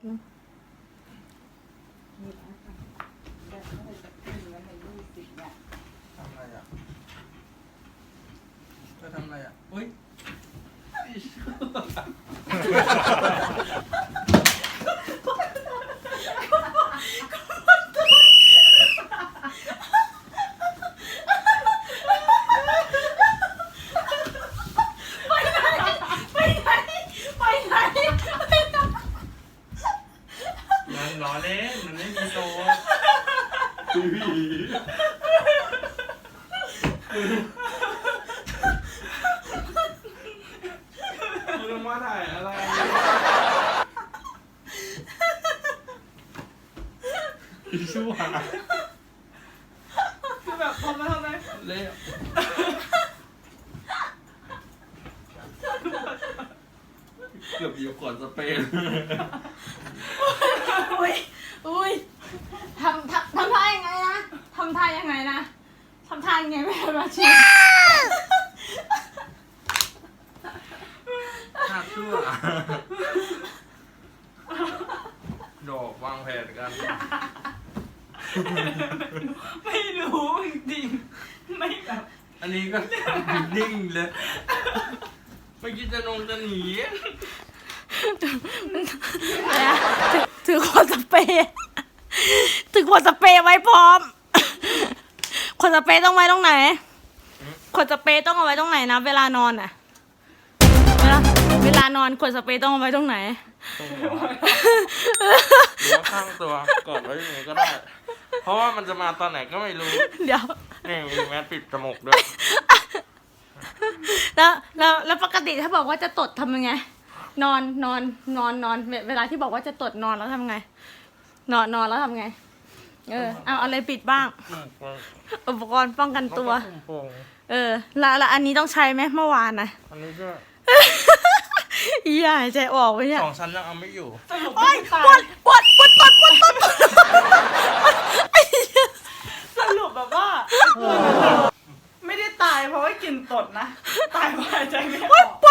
ทำอะไรอะเธอทำอะไรอะอุ้ย ไปไหนไปไหนไปไหน มันล้อเล่น มันไม่มีโซ่ มึงมาถ่ายอะไร อีชั่วคือแบบพอมาทำไมเละเกือบอยู่ขวดสเปรย์อุ้ยทำทำทำท่ายังไงนะทำท่ายังไงนะทำท่ายังไงไม่ให้มาชิมหาชั่วดอกวางแผนกัน ไม่รู้จริงๆไม่แบบ อันนี้ก็นิ่งเลยไม่คิดจะนงจะหนีอะไรอะถือถือขวดสเปรย์ถือขวดสเปรย์ไว้พร้อมขวดสเปรย์ต้องไว้ตรงไหน ขวดสเปรย์ต้องเอาไว้ตรงไหนนะเวลานอนอะเวลาเวลานอนขวดสเปรย์ต้องเอาไว้ตรงไหน ตรงหัวหรือว่าข้างตัวกดไว้อย่างนี้ก็ได้ เพราะว่ามันจะมาตอนไหนก็ไม่รู้เดี๋ยว นี่มีแมสปิดจมูกด้วยแล้วแล้วแล้วปกติถ้าบอกว่าจะตดทำยังไง นอนนอนนอนนอนเวเวลาที่บอกว่าจะตดนอนแล้วทำไง นอนนอนแล้วทำไง เออเอาเอาอะไรปิดบ้าง อุปกรณ์ป้องกันตัวคุมโปงเออแล้วแล้วอันนี้ต้องใช้ไหมเมื่อวานนะอันนี้ก็อีหายใจออกไปเนี่ยสองชั้นยังเอาไม่อยู่โอ๊ยปวดปวดปวดปวดปวดปวดปวดไอ้เหี้ยสรุปแบบว่า ไม่ได้ตายเพราะว่ากลิ่นตดนะ ตายเพราะหายใจไม่ออก